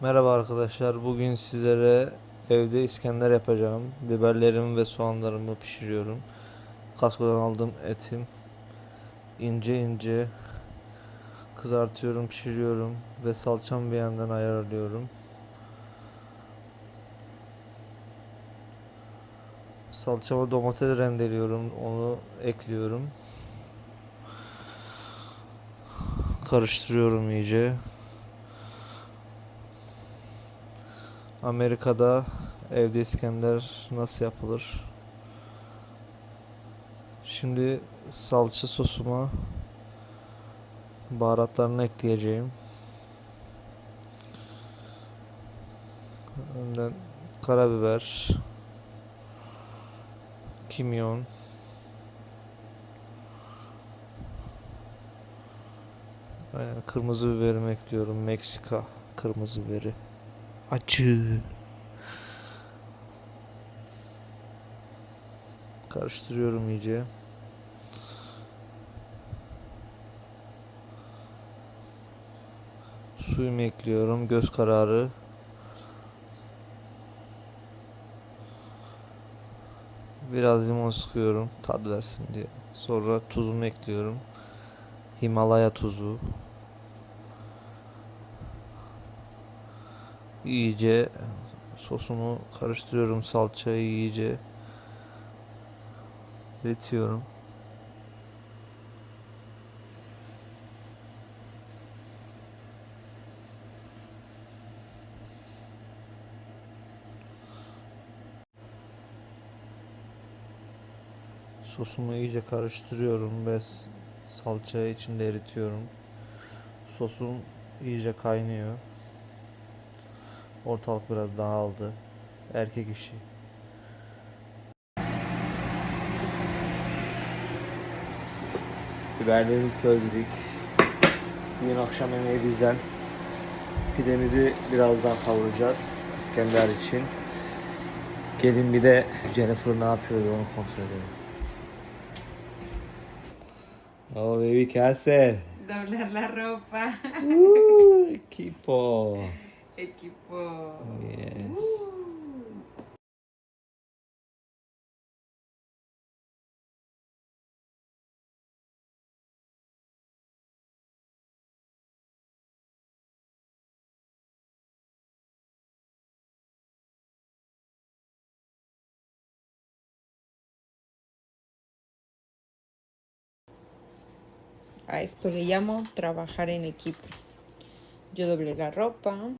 Merhaba arkadaşlar. Bugün sizlere evde İskender yapacağım. Biberlerimi ve soğanlarımı pişiriyorum. Kaskodan aldığım etim ince ince kızartıyorum, pişiriyorum ve salçamı bir yandan ayarlıyorum. Salçama domates rendeliyorum, onu ekliyorum. Karıştırıyorum iyice. Amerika'da evde İskender nasıl yapılır? Şimdi salça sosuma baharatlarını ekleyeceğim. Önden karabiber, kimyon, kırmızı biberimi ekliyorum. Meksika kırmızı biberi. Acı. Karıştırıyorum iyice. Suyumu ekliyorum göz kararı. Biraz limon sıkıyorum tat versin diye. Sonra tuzumu ekliyorum. Himalaya tuzu. İyice sosumu karıştırıyorum salçayı iyice eritiyorum. Sosumu iyice karıştırıyorum ve salçayı içinde eritiyorum. Sosum iyice kaynıyor. Ortalık biraz dağıldı. Erkek işi. Biberlerimizi közledik. Bugün akşam yemeği bizden. Pidemizi birazdan kavuracağız. İskender için. Gelin bir de Jennifer ne yapıyor onu kontrol edelim. Oh baby, ¿qué? Doblar la ropa. Uh, equipo. Equipo. Yes. A esto le llamo trabajar en equipo. Yo doblé la ropa,